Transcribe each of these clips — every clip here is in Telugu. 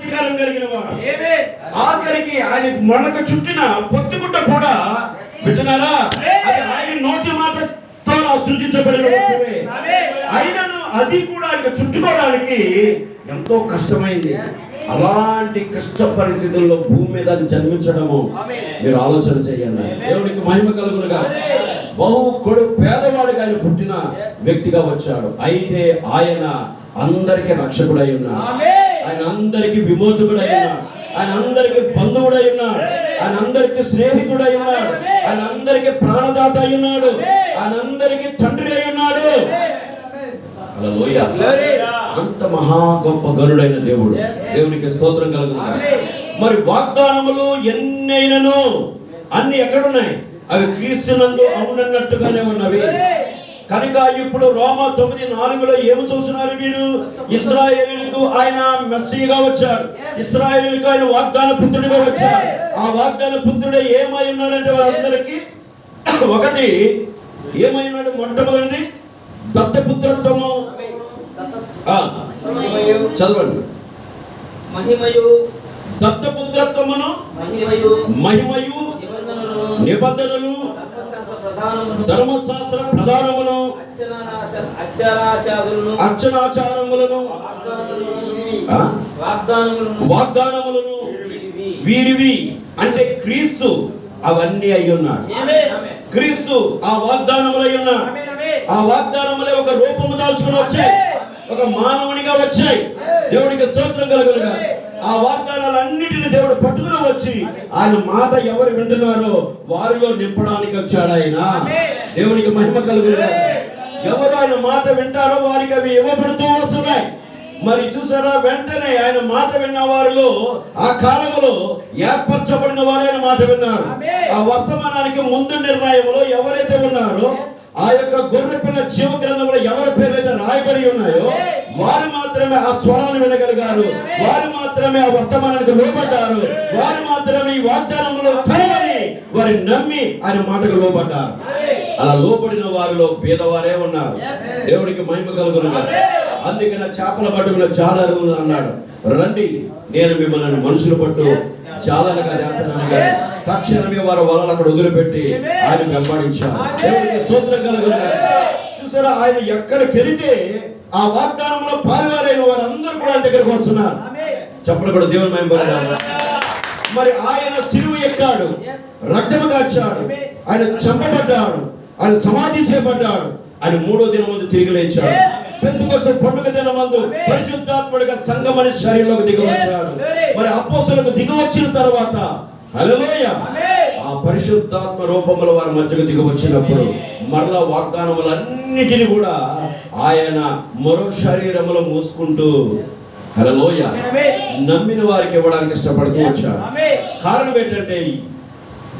అధికారం కలిగిన వాడు. ఆఖరికి ఆయన మొనక చుట్టిన పొత్తుగుడ్డ కూడా వింటున్నారా? అది ఆయన నోటి మాటతో సృజించబడిన. అయినను అది కూడా ఇక చుట్టుకోవడానికి ఎంతో కష్టమైంది. అలాంటి కష్ట పరిస్థితుల్లో భూమి మీద జన్మించడము. మీరు ఆలోచన చేయండి. దేవునికి మహిమ కలుగునుగా. బహు కొడు పేదవాడిగా ఆయన పుట్టిన వ్యక్తిగా వచ్చాడు. అయితే ఆయన అందరికి రక్షకుడై ఉన్నాడు. ఆయన అందరికి విమోచకుడై ఉన్నాడు ఆయన అందరికి బంధువుడై ఉన్నాడు ఆయన అందరికి స్నేహితుడై ఉన్నాడు ఆయన అందరికి ప్రాణదాత అయి ఉన్నాడు ఆయన అందరికి తండ్రి అయి ఉన్నాడు. అంత మహా గొప్ప గరుడైన దేవుడు. దేవునికి స్తోత్రం Amen. మరి వాగ్దానములు ఎన్నైనను? అన్ని ఎక్కడున్నాయి? అవి క్రీస్తునందు అవునన్నట్టుగానే ఉన్నవి. కనుక ఇప్పుడు రోమా తొమ్మిది నాలుగులో ఏమి చూస్తున్నారు మీరు? ఇస్రాయేలులకు ఆయన మెస్సీగా వచ్చాడు ఇస్రాయేలులకు ఆయన వాగ్దాన పుత్రుడిగా వచ్చాడు ఆ వాగ్దాన పుత్రుడే ఏమై ఉన్నాడంటే వాళ్ళందరికీ ఒకటి ఏమై ఉన్నాడు మొట్టమొదటిది? దత్తపుత్రత్వము. చదవండి. మహిమయు. దత్తపుత్రత్వమును మహిమయు. నిబంధనలు. ధర్మశాస్త్ర ప్రధానమును అర్చనాచారములను వాగ్దానములను వీరివి. అంటే క్రీస్తు అవన్నీ అయి ఉన్నాడు. క్రీస్తు ఆ వాగ్దానములు ఉన్నాడు. ఆ వాగ్దానములే ఒక రూపము దాల్చుకుని వచ్చాయి. ఒక మానవునిగా వచ్చాయి. దేవుడికి స్తోత్రం కలుగునుగా ఆ వాగ్దానాలన్నిటిని దేవుడు పట్టుకుని వచ్చి ఆయన మాట ఎవరు వింటున్నారో వారిలో నింపడానికి వచ్చాడు ఆయన. దేవునికి మహిమ కలుగునుగా ఎవరు ఆయన మాట వింటారో వారికి అవి ఇవ్వబడుతూ వస్తున్నాయి. మరి చూసారా? వెంటనే ఆయన మాట విన్న వారిలో ఆ కాలంలో ఏర్పరచబడిన వారు ఆయన మాట విన్నారు. ఆ వర్తమానానికి ముందు నిర్ణయంలో ఎవరైతే ఉన్నారో ఆ యొక్క గొర్రె పిల్ల జీవ గ్రంథంలో ఎవరి పేర్లైతే రాయబడి ఉన్నాయో వారు మాత్రమే ఆ స్వరాన్ని వినగలిగారు. వారు మాత్రమే ఆ వర్తమానానికి లోబడ్డారు. వారు మాత్రమే ఈ వాగ్దానములో కలవని వారి నమ్మి ఆయన మాటకు లోబడ్డారు. అలా లోబడిన వారిలో పేదవారే ఉన్నారు. దేవుడికి మహిమ కలుగునుగా. అందుకని ఆ చేపల పట్టుకున్న జాలరు అన్నాడు. రండి నేను మిమ్మల్ని మనుషులు పట్టు చేస్తున్నాను కానీ తక్షణమే వారు వలలు అక్కడ వదిలిపెట్టి ఆయన వెంబడించారు. చూసారా ఆయన ఎక్కడికి వెళితే ఆ వాగ్దానంలో పాల్గొలైన వారందరూ కూడా ఆయన దగ్గరకు వస్తున్నారు. చెప్పలు కూడా దేవుని మహిమ మరి ఆయన సిలువ ఎక్కాడు. రక్తము కాచాడు ఆయన చంపబడ్డాడు. ఆయన సమాధి చేయబడ్డాడు. ఆయన మూడో దినం ముందు తిరిగి లేచాడు. పెందుకోసం పండుగ దినం మందు పరిశుద్ధాత్ముడిగా సంగమని శరీరంలోకి దిగి వచ్చాడు. మరి అపోస్తులకు దిగి వచ్చిన తర్వాత ఆ పరిశుద్ధాత్మ రూపముల వారి మధ్యకు దిగి వచ్చినప్పుడు మరలా వాగ్దానములన్నిటిని కూడా ఆయన మరో శరీరములో మూసుకుంటూ హల్లెలూయ. నమ్మిన వారికి ఇవ్వడానికి ఇష్టపడుతూ వచ్చాడు కారణం ఏంటంటే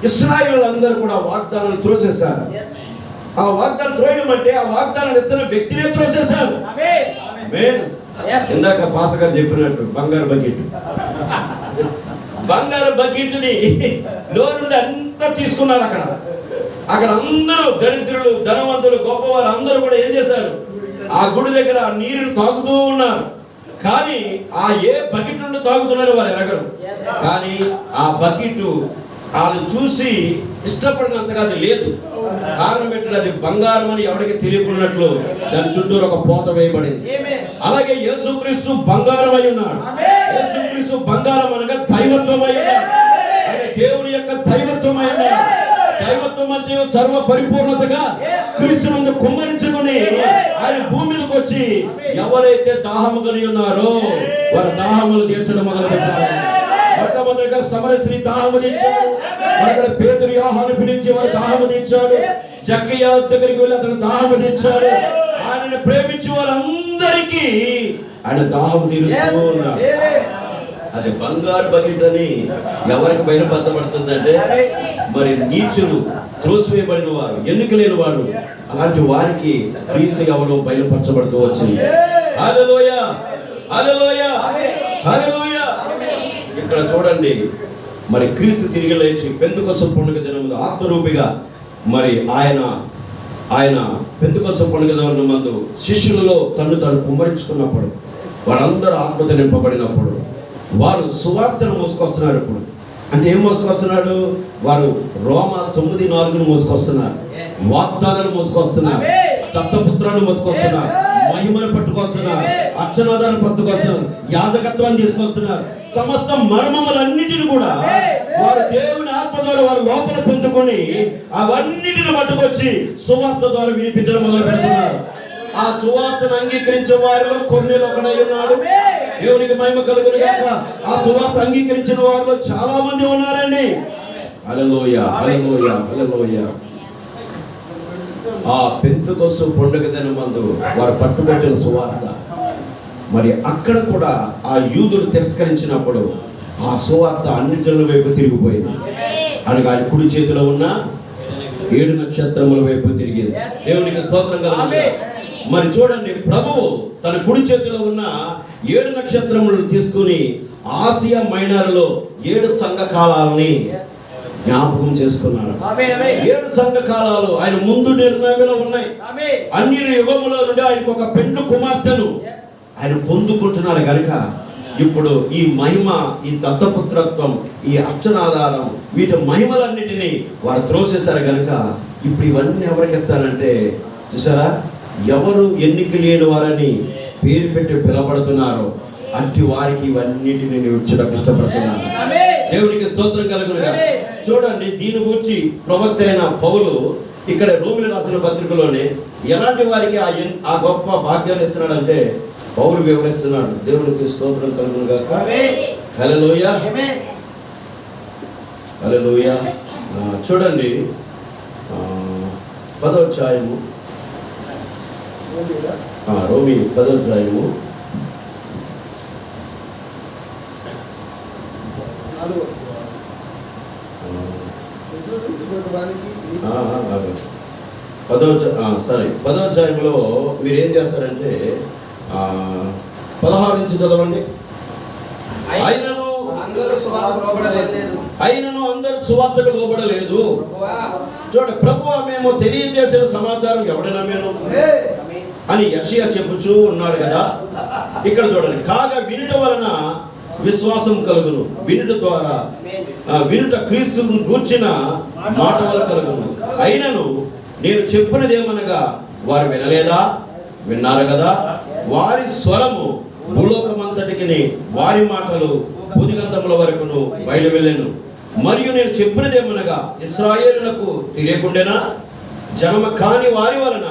ఇస్రాయిల్ అందరూ కూడా వాగ్దానాలు త్రోసేశారు. ఆ వాగ్దానం త్రోయడం అంటే ఆ వాగ్దానం ఇస్తున్న వ్యక్తినే త్రోసేశారు. ఇందాక పాస్ గారు చెప్పినట్టు బంగారు బకెట్. బంగారు బకెట్ని నుండి అంతా తీసుకున్నారు అక్కడ. అక్కడ అందరూ దరిద్రులు ధనవంతులు గొప్పవారు అందరూ కూడా ఏం చేశారు? ఆ గుడి దగ్గర ఆ నీరుని తాగుతూ ఉన్నారు. కానీ ఆ ఏ బకెట్ నుండి తాగుతున్నారో వారు ఎరగరు. కానీ ఆ బకెట్ వాళ్ళు చూసి ఇష్టపడినంతగా అది లేదు. కారణం ఏంటంటే అది బంగారం అని ఎవరికి తెలియకున్నట్లు దాని చుట్టూరు ఒక పోత వేయబడింది. అలాగే యేసుక్రీస్తు బంగారం అయి ఉన్నాడు. యేసుక్రీస్తు బంగారం అనగా దైవత్వం ఆయన దేవుని యొక్క దైవత్వం అయి దైవత్వం మధ్య సర్వ పరిపూర్ణతగా క్రీస్తునందు కుమ్మరించుకొని ఆయన భూమి మీదకి వచ్చి ఎవరైతే దాహము కలిగి ఉన్నారో వారి దాహములు తీర్చడం మొదలు పెట్టారు మొట్టమొదటిగా సమరశ్రీ దాహము తీర్చాడు. అక్కడ పేదరు యోహాను పిలిచి వారు దాహము తీర్చాడు. చక్కయ్య దగ్గరికి వెళ్ళి అతను దాహము తీర్చాడు. ఆయనను ప్రేమించి వారందరికీ ఆయన దాహము తీరుస్తూ ఉన్నాడు అది బంగారు బకెట్ అని ఎవరికి బయలుపరచబడుతుందంటే మరి నీచులు త్రోసివేయబడిన వారు ఎన్నిక లేని వారు. అలాంటి వారికి క్రీస్తు ఎవరో బయలుపరచబడుతూ వచ్చింది. ఇక్కడ చూడండి మరి క్రీస్తు తిరిగి లేచి పెందుకోసం పండుగ దినముందు ఆత్మరూపిగా మరి ఆయన ఆయన పెందుకోసం పండుగ దినం మందు శిష్యులలో తను తాను కుమ్మరించుకున్నప్పుడు. వారందరూ ఆత్మత నింపబడినప్పుడు వారు సువార్తను మోసుకొస్తున్నారు ఇప్పుడు. అంటే ఏం మోసుకొస్తున్నాడు? వారు రోమ తొమ్మిది నాలుగును మోసుకొస్తున్నారు. వాగ్దానాలు మోసుకొస్తున్నారు. దత్తపుత్రాన్ని మోసుకొస్తున్నారు. మహిమను పట్టుకొస్తున్నారు. అర్చనాదాన్ని పట్టుకొస్తున్నారు. యాజకత్వాన్ని తీసుకొస్తున్నారు. సమస్త మర్మములన్నిటిని కూడా వారు దేవుని ఆత్మ ద్వారా వారు లోపల పొందుకొని అవన్నిటిని పట్టుకొచ్చి సువార్త ద్వారా వినిపించడం మొదలు పెడుతున్నారు ఆ సువార్తను అంగీకరించే వారిలో కొన్ని ఒకడై ఉన్నాడు. దేవునికి మహిమ కలుగును గాక. ఆ సువార్త అంగీకరించిన వారిలో చాలా మంది ఉన్నారండి. హల్లెలూయ హల్లెలూయ హల్లెలూయ. ఆ పెంతుకొసు పండుగ దినమందు వారు పట్టుబట్టిన సువార్త. మరి అక్కడ కూడా ఆ యూదులు తిరస్కరించినప్పుడు ఆ సువార్త అన్ని జనుల వైపు తిరిగిపోయింది. అనగా ఆయన కుడి చేతిలో ఉన్న ఏడు నక్షత్రముల వైపు తిరిగింది. దేవునికి స్తోత్రం కలుగును మరి చూడండి ప్రభువు తన కుడి చేతిలో ఉన్న ఏడు నక్షత్రములను తీసుకుని ఆసియా మైనర్లో ఏడు సంఘ కాలాలని జ్ఞాపకం చేసుకున్నాడు. ఏడు సంఘ కాలాలు ఆయన ముందు నిర్ణయంలో ఉన్నాయి. అన్ని యుగములో నుండి ఆయనకు ఒక పెండ్లు కుమార్తెను ఆయన పొందుకుంటున్నాడు కనుక ఇప్పుడు ఈ మహిమ ఈ దత్తపుత్రత్వం ఈ అర్చనాధారం వీటి మహిమలన్నిటినీ వారు త్రోసేశారు కనుక ఇప్పుడు ఇవన్నీ ఎవరికి ఇస్తారంటే చూసారా? ఎవరు ఎన్నిక లేని వారని పేరు పెట్టి పిలబడుతున్నారో అట్టి వారికి ఇవన్నిటిని నేను ఇచ్చడానికి ఇష్టపడుతున్నాను. దేవునికి స్తోత్రం కలుగునుగా. చూడండి దీని గురించి ప్రవక్త అయిన పౌలు ఇక్కడ రోమిలు రాసిన పత్రికలోనే ఎలాంటి వారికి ఆ ఆ గొప్ప భాగ్యాలు ఇస్తున్నాడంటే పౌలు వివరిస్తున్నాడు. దేవునికి స్తోత్రం కలుగునుగా ఆమేన్. హల్లెలూయ. ఆమేన్. హల్లెలూయ. ఆ, చూడండి. ఆ, పదో అధ్యాయము ఆ, రోమి పదో అధ్యాయము నాలుగు ఆ, విశ్వసించుకున్న వారికి ఆ, ఆ, ఆగు. పదో సరే. పదో అధ్యాయంలో మీరు ఏం చేస్తారంటే ఆ, పదహారు నుంచి చదవండి. లోబడలేదు అయినను అందరు సువార్తకు లోబడలేదు. ప్రభువా. చూడండి ప్రభు మేము తెలియజేసిన సమాచారం ఎవడైనా మేము? అని యషియా చెప్పుచూ ఉన్నాడు కదా. ఇక్కడ చూడండి కాగా వినుట వలన విశ్వాసం కలుగును. వినుట ద్వారా వినుట క్రీస్తును గూర్చిన మాట వల్ల కలుగును. అయినను నేను చెప్పినదేమనగా వారు వినలేదా? విన్నారు కదా. వారి స్వరము భూలోకమంతటికి వారి మాటలు భూదిగంధముల వరకును బయలు వెళ్ళాను మరియు నేను చెప్పినదేమనగా ఇస్రాయేలులకు తెలియకుండానా? జనము కాని వారి వలన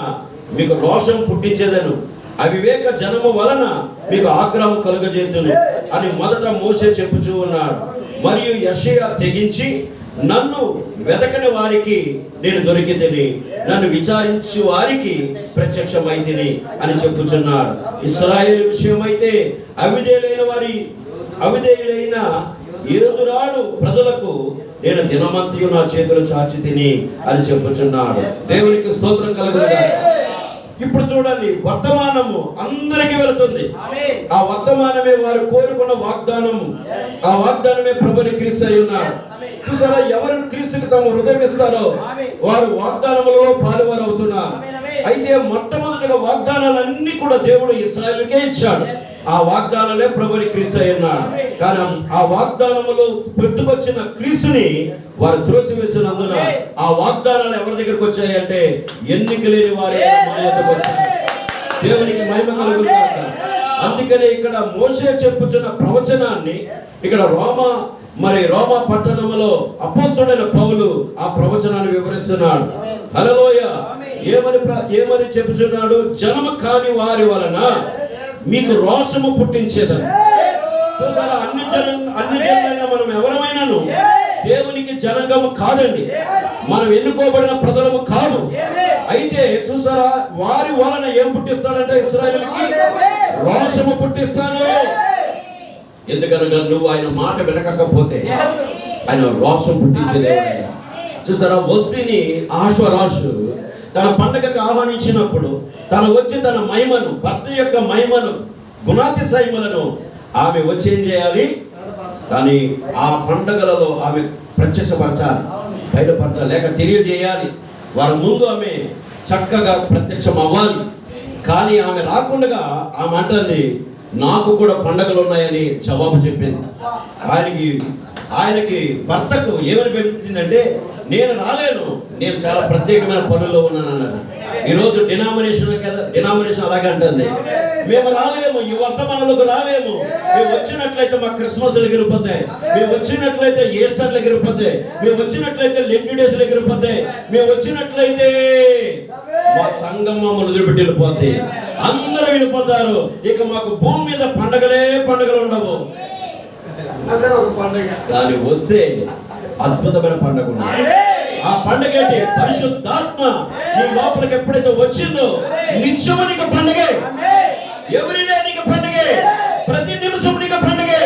మీకు రోషం పుట్టించేదను. అవివేక జనము వలన మీకు ఆగ్రహం కలుగజేతును అని మొదట మోసే చెప్పుచూ ఉన్నాడు. మరియు యషయ తెగించి నన్ను వెతకని వారికి నేను దొరికిందని నన్ను విచారించి వారికి ప్రత్యక్షమైతిని అని చెప్పుచున్నాడు. ఇస్రాయేల్ విషయమైతే అవిధేయులైన వారి అవిధేయులైన ఏదురాడు ప్రజలకు నేను దినమంతయు నా చేతులు చాచి తిని అని చెప్పుచున్నాడు. దేవునికి స్తోత్రం కలుగుగా ఇప్పుడు చూడండి వర్తమానము అందరికీ వెళుతుంది. ఆ వర్తమానమే వారు కోరుకున్న వాగ్దానము. ఆ వాగ్దానమే ప్రభుని క్రీస్తు అయి ఉన్నాడు. చూసారా ఎవరు క్రీస్తుకి తమ హృదయం ఇస్తారో? వారు వాగ్దానములలో పాలువారు అవుతున్నారు అయితే మొట్టమొదటిగా వాగ్దానాలన్నీ కూడా దేవుడు ఇస్రాయల్కే ఇచ్చాడు. ఆ వాగ్దానాలే ప్రభుని క్రీస్తు అయి ఉన్నాడు కానీ ఆ వాగ్దానములు పెట్టుకొచ్చిన క్రీస్తుని వారు త్రోసివేసినందున ఆ వాగ్దానాలు ఎవరి దగ్గరికి వచ్చాయంటే ఎన్నిక లేని వారి దేవునికి మహిమ కలుగును గాక. అందుకనే ఇక్కడ మోసే చెప్పుచున్న ప్రవచనాన్ని ఇక్కడ రోమ మరి రోమ పట్టణంలో అపోస్తుడైన పౌలు ఆ ప్రవచనాన్ని వివరిస్తున్నాడు. హలోయ ఏమని ఏమని చెప్పుచున్నాడు? జనము కాని వారి వలన మీకు రోషము పుట్టించేదని చూసారా అన్ని జన అన్ని జనులైన మనం ఎవరమైనాను? దేవునికి జనగము కాదండి. మనం ఎన్నుకోబడిన ప్రజలము కాదు. అయితే చూసారా వారి వలన ఏం పుట్టిస్తాడంటే ఇస్రాయలుకి? రోషము పుట్టిస్తాను. ఎందుకనగా నువ్వు ఆయన మాట వినకపోతే ఆయన రోషం పుట్టించేదే చూసారా వస్తిని ఆశ్వరాశు తన పండగకు ఆహ్వానించినప్పుడు తను వచ్చి తన మహిమను భర్త యొక్క మహిమను గుణాతిశయములను ఆమె వచ్చి ఏం చేయాలి? కానీ ఆ పండగలలో ఆమె ప్రత్యక్షపరచాలి బయటపరచాలి లేక తెలియజేయాలి. వారి ముందు ఆమె చక్కగా ప్రత్యక్షం అవ్వాలి కానీ ఆమె రాకుండా ఆమె అంటుంది నాకు కూడా పండగలు ఉన్నాయని జవాబు చెప్పింది. ఆయనకి ఆయనకి భర్తకు ఏమని పెంచిందంటే నేను రాలేను నేను చాలా ప్రత్యేకమైన పనుల్లో ఉన్నాను అన్నాడు ఈరోజు డినామినేషన్ కదా డినామినేషన్ అలాగే అంటుంది. మేము రాలేము ఈ వర్తమానాలకు రాలేము. మేము వచ్చినట్లయితే మా క్రిస్మస్ ఎగిరిపోతాయి. మేము వచ్చినట్లయితే ఈస్టర్లు ఎగిరిపోతాయి. మేము వచ్చినట్లయితే లెంటి డేస్ ఎగిరిపోతాయి. మేము వచ్చినట్లయితే మా సంఘం మమ్మల్ని వదిలిపెట్టి వెళ్ళిపోద్ది అందరూ వెళ్ళిపోతారు. ఇక మాకు భూమి మీద పండగలే పండగలు ఉండవు. అందరూ ఒక పండుగ. కానీ వస్తే అద్భుతమైన పండగ ఆ పండగ పరిశుద్ధాత్మ నీ లోపలికి ఎప్పుడైతే వచ్చిందో నిత్యము నీకు పండగే. ఎవరి నీకు పండగే? ప్రతి నిమిషం నీకు పండగే.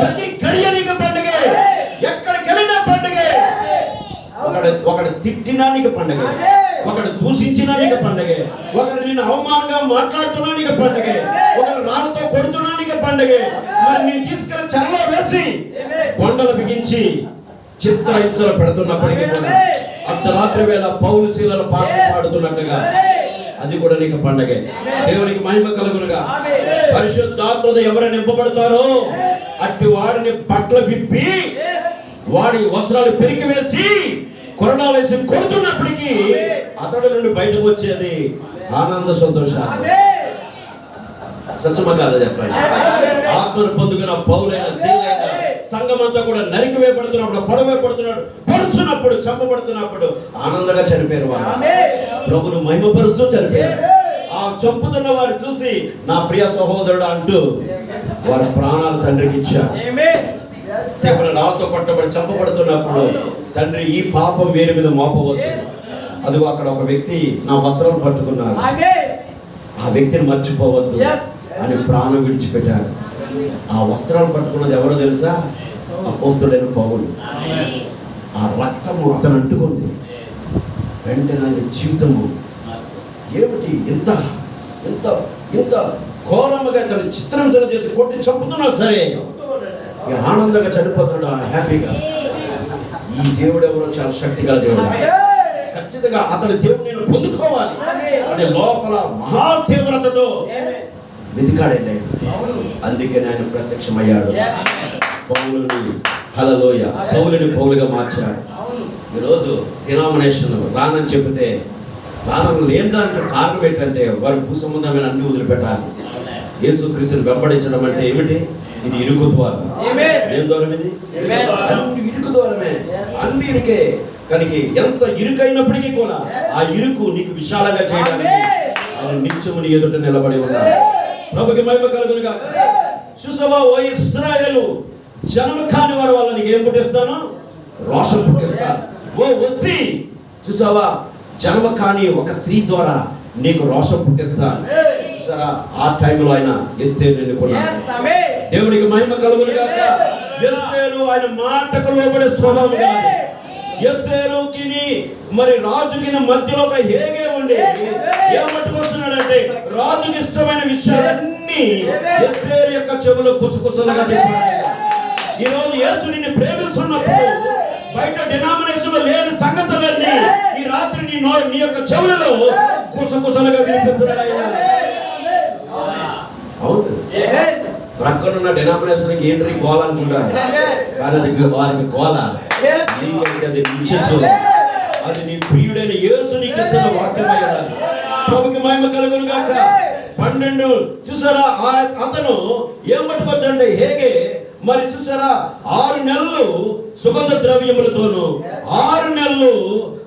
ప్రతి గడియ నీకు పండగే. ఎక్కడికి వెళ్ళినా పండగే. ఒకడు ఒకడు తిట్టినా నీకు పండగే. ఒకడు దూషించినా నీకు పండగే. ఒకడు నిన్ను అవమానంగా మాట్లాడుతున్నా నీకు పండగే. ఒకడు రాళ్ళతో కొడుతున్నా నీకు పండగే. మరి నేను తీసుకెళ్ళి చెరలో వేసి కొండలు బిగించి చిత్ర హింసలు పెడుతున్నప్పటికీ కూడా అర్ధరాత్రి వేళ పౌలు శీలలు పాట పాడుతున్నట్టుగా అది కూడా నీకు పండగే. దేవునికి మహిమ కలుగునుగా. పరిశుద్ధాత్మత ఎవరు నింపబడతారో అట్టి వాడిని బట్టలు విప్పి వాడి వస్త్రాలు పెరికి వేసి కొరడాలు వేసి కొడుతున్నప్పటికీ అతడు నుండి బయటకు వచ్చేది ఆనంద సంతోషాలు. సత్యమ కాదా చెప్పండి. ఆత్మను పొందుకున్న శీలైన సంఘం అంతా కూడా నరికి వేయబడుతున్నప్పుడు పొడవే పడుతున్నాడు పొడుచున్నప్పుడు చంపబడుతున్నప్పుడు ఆనందంగా చనిపోయారు ప్రభును మహిమపరుస్తూ చనిపోయారు. ఆ చంపుతున్న వారు చూసి నా ప్రియ సహోదరుడు అంటూ వారి ప్రాణాలు తండ్రికి ఇచ్చారు. స్టెఫెను రాళ్ళతో కొట్టబడి చంపబడుతున్నప్పుడు తండ్రి ఈ పాపం వేరు మీద మోపవద్దు. అదిగో అక్కడ ఒక వ్యక్తి నా వస్త్రం పట్టుకున్నాడు. ఆ వ్యక్తిని మర్చిపోవద్దు. అని ప్రాణం విడిచిపెట్టాడు. ఆ వస్త్రాలు పట్టుకున్నది ఎవరో తెలుసా? అపోస్తుడైన పౌలు. ఆ రక్తము అతను అంటుకుంది. వెంటనే ఆయన జీవితము ఏమిటి? ఎంత ఎంత ఎంత ఘోరముగా తను చిత్రహింసలు చేసి కొట్టి చంపుతున్నా సరే. ఆనందంగా చనిపోతాడు ఆ హ్యాపీగా. ఈ దేవుడు ఎవరో చాలా శక్తిగల దేవుడు. ఖచ్చితంగా అతని దేవుడు నేను పొందుకోవాలి. అనే లోపల మహా తీవ్రతతో వెతికాడండి అందుకే ఆయన ప్రత్యక్షమయ్యాడు. పౌలుని హలలోయ సౌలుని పౌలుగా మార్చాడు. ఈరోజు డినామినేషన్ రానని చెబితే రానని లేని దానికి కారణం ఏంటంటే వారి భూ సంబంధమైన అన్ని వదిలిపెట్టాలి. యేసు క్రీస్తుని వెంబడించడం అంటే ఏమిటి? ఇది ఇరుకు ద్వారం. ఏం ద్వారం ఇది. అన్ని ఇరుకు ద్వారమే. అన్ని ఇరుకే. కనుక ఎంత ఇరుకైనప్పటికీ కూడా ఆ ఇరుకు నీకు విశాలంగా చేయడానికి Amen. ఆయన నిత్యము నీ ఎదుట నిలబడి ఉన్నాడు. ప్రభుకి మహిమ కలుగునుగా చూసావా ఓ ఇస్రాయేలు. జన్మ కాని వారు వాళ్ళని ఏం పుట్టిస్తాను? రోషం పుట్టిస్తాను. ఓ వస్తి చూసావా? జన్మ కాని ఒక స్త్రీ ద్వారా నీకు రోషం పుట్టిస్తాను. చూసారా? ఆ టైంలో ఆయన ఇస్తే ఎన్నుకున్నాడు దేవుడికి మహిమ కలుగునుగాక ఎస్తేరు ఆయన మాటకు లోబడే స్వభావం కాదు. మరి రాజుకి మధ్యలో ఒక హేగే ఉండి ఏం పట్టుకొస్తున్నాడంటే రాజుకి ఇష్టమైన విషయాలన్నీ ఎస్తేరు యొక్క చెవులో కుసకుసలుగా చెప్పాడు ఈ రోజు యేసు నిన్ను ప్రేమిస్తున్నప్పుడు బయట డినామినేషన్లో లేని సంగతులన్నీ ఈ రాత్రి నీ నో నీ యొక్క చెవులలో కుసకుసలుగా. అవును. ప్రక్కనున్న డినామినేషన్కి ఏంటి గోల అనుకుంటారు? కానీ అది వారికి గోల అది నిత్యత్వం. అది నీ ప్రియుడైన యేసు నీకు ఇస్తున్న వాక్యమై ఉండాలి. ప్రభుకి మహిమ కలుగును గాక. పన్నెండు చూసారా? ఆ- అతను ఏం పట్టుకొచ్చాడంటే హేగే మరి చూసారా ఆరు నెలలు సుగంధ ద్రవ్యములతోను ఆరు నెలలు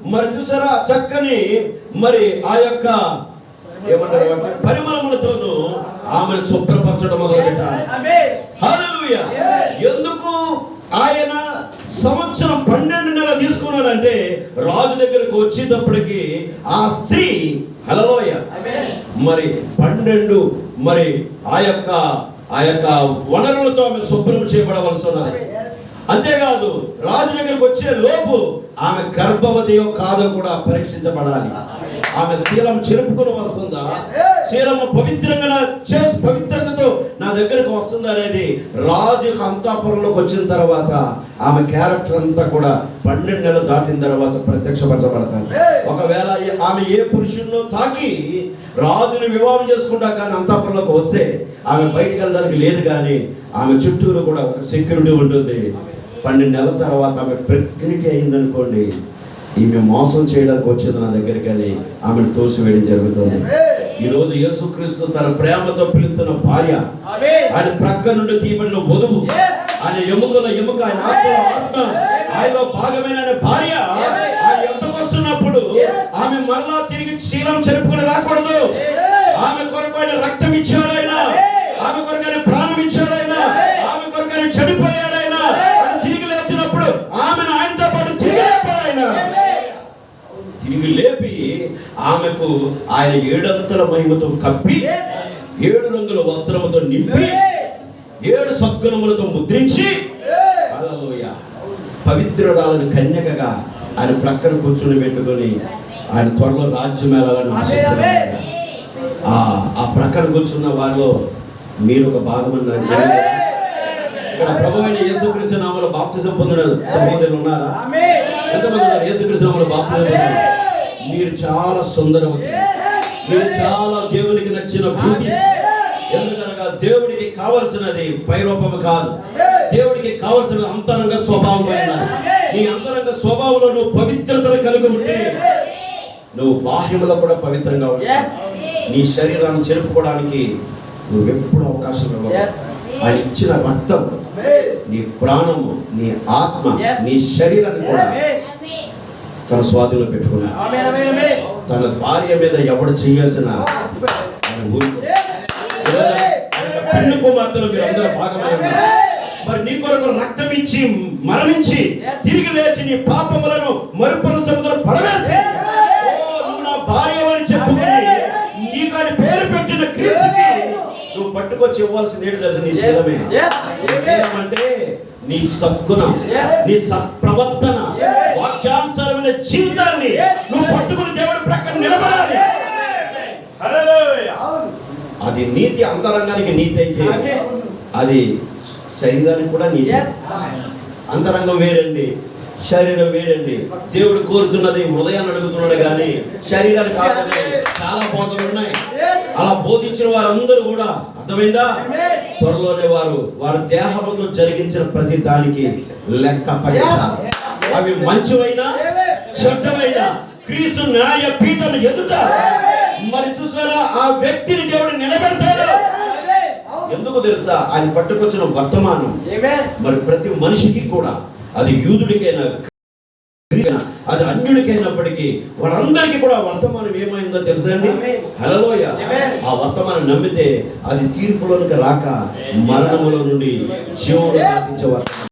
మరి చూసారా చక్కని మరి ఆ యొక్క ఏమంటారు? పరిమళములతోను ఆమెను శుభ్రపరచడం మొదలుపెట్టారు. హల్లెలూయా ఎందుకు ఆయన సంవత్సరం పన్నెండు నెలలు తీసుకున్నాడంటే రాజు దగ్గరకు వచ్చేటప్పటికి ఆ స్త్రీ హలలోయ మరి పన్నెండు మరి ఆ యొక్క ఆ యొక్క వనరులతో ఆమె శుభ్రం చేయబడవలసి ఉన్నది అంతేకాదు రాజు దగ్గరకు వచ్చే లోపు ఆమె గర్భవతియో కాదో కూడా పరీక్షించబడాలి. ఆమె శీలం చెరుపుకుని వస్తుందా? శీలము పవిత్రంగా చేసి పవిత్రతతో నా దగ్గరకు వస్తుంది అనేది రాజు అంతాపురంలోకి వచ్చిన తర్వాత ఆమె క్యారెక్టర్ అంతా కూడా పన్నెండు నెలలు దాటిన తర్వాత ప్రత్యక్షపరచబడతాను ఒకవేళ ఆమె ఏ పురుషుల్లో తాకి రాజుని వివాహం చేసుకుంటా కానీ అంతాపురంలోకి వస్తే ఆమె బయటికి వెళ్ళడానికి లేదు కానీ ఆమె చుట్టూరు కూడా ఒక సెక్యూరిటీ ఉంటుంది. పన్నెండు నెలల తర్వాత ఆమె ప్రెగ్నెంట్ అయిందనుకోండి ఈమె మోసం చేయడానికి వచ్చింది నా దగ్గరికి అని ఆమెను తోసివేయడం జరుగుతుంది. ఈ రోజు యేసుక్రీస్తు తన ప్రేమతో పిలుస్తున్న భార్య. ఆయన ప్రక్క నుండి తీయబడిన వధువు. ఆయన ఎముకల ఎముక ఆయన ఆత్మలో ఆత్మ. ఆయనలో భాగమైన భార్య. ఆయన ఎంతకు వస్తున్నప్పుడు ఆమె మరలా తిరిగి శీలం చెరుపుకొని రాకూడదు. ఆమె కొరకు ఆయన రక్తం ఇచ్చాడు ఆయన. తిరిగి లేపి ఆమెకు ఆయన ఏడంతల మహిమతో కప్పి ఏడు రంగుల వస్త్రముతో నింపి ఏడు సద్గుణములతో ముద్రించి హల్లెలూయా. పవిత్రురాలను కన్యకగా ఆయన ప్రక్కన కూర్చుని పెట్టుకొని ఆయన త్వరలో రాజ్యం వెళ్ళాలని. ఆ ఆ ప్రక్కన కూర్చున్న వారిలో మీరు ఒక భాగం అన్నారు ఇక్కడ ప్రభు అయిన యేసుక్రీస్తు నామములో బాప్తిజం పొందిన సహోదరులు ఉన్నారా? ఎంతమంది ఉన్నారు? యేసుక్రీస్తు నామములో బాప్తిజం పొందిన మీరు చాలా సుందరవతి మీరు చాలా దేవునికి నచ్చిన బ్యూటీ ఎందుకనగా దేవుడికి కావలసినది పైరూపము కాదు. దేవుడికి కావలసిన అంతరంగ స్వభావం నీ అంతరంగ స్వభావంలో నువ్వు పవిత్రతను కలిగి ఉంటే నువ్వు బాహ్యములో కూడా పవిత్రంగా ఉంటావు. నీ శరీరాన్ని చెరుపుకోవడానికి నువ్వు ఎప్పుడు అవకాశం ఇవ్వవు. ఆయన ఇచ్చిన రక్తం నీ ప్రాణము నీ ఆత్మ. నీ శరీరాన్ని కూడా తన స్వాధీనంలో పెట్టుకున్నా తన భార్య మీద ఎవడు చేయాల్సిన పెళ్ళి కుమార్తెలు మీరు అందరూ నీ కొరకు రక్తం ఇచ్చి మరణించి. తిరిగి లేచి నీ పాపములను మరుపుల సముద్రం పడవేసి. నువ్వు నా భార్య అని చెప్పుకొని నీకు ఆయన పేరు పెట్టిన క్రీస్తుకి నువ్వు పట్టుకొచ్చి ఇవ్వాల్సింది ఏంటి తెలుసా? నీ శీలమే అంటే నీ Yes. నీ సత్ప్రవర్తన Yes. వాక్యానుసారమైన జీవితాన్ని. నువ్వు పట్టుకుని దేవుడి ప్రక్కన నిలబడాలి. హల్లెలూయా. అది నీతి అంతరంగానికి నీతి అయితే. అది శరీరానికి కూడా నీతి. అంతరంగం వేరండి. శరీరం వేరండి. దేవుడు కోరుతున్నది హృదయాన్ని అడుగుతున్నాడు కానీ శరీరాన్ని కాదని చాలా బోధలు ఉన్నాయి. అలా బోధించిన వారందరూ కూడా అర్థమైందా? త్వరలోనే వారు వారి దేహంలో జరిగించిన ప్రతి దానికి లెక్క పడేస్తారు అవి మంచివైనా? చెడ్డమైనా క్రీస్తు న్యాయ పీఠం ఎదుట. మరి చూసారా ఆ వ్యక్తిని దేవుడు నిలబెడతాడు. ఎందుకు తెలుసా? ఆయన పట్టుకొచ్చిన వర్తమానం. మరి ప్రతి మనిషికి కూడా అది యూదుడికైనా అది అన్యుడికైనప్పటికీ వారందరికీ కూడా వర్తమానం ఏమైందో తెలుసా అండి. హలలోయ. ఆ వర్తమానం నమ్మితే అది తీర్పులోనికి రాక మరణములో నుండి వర్తమానం.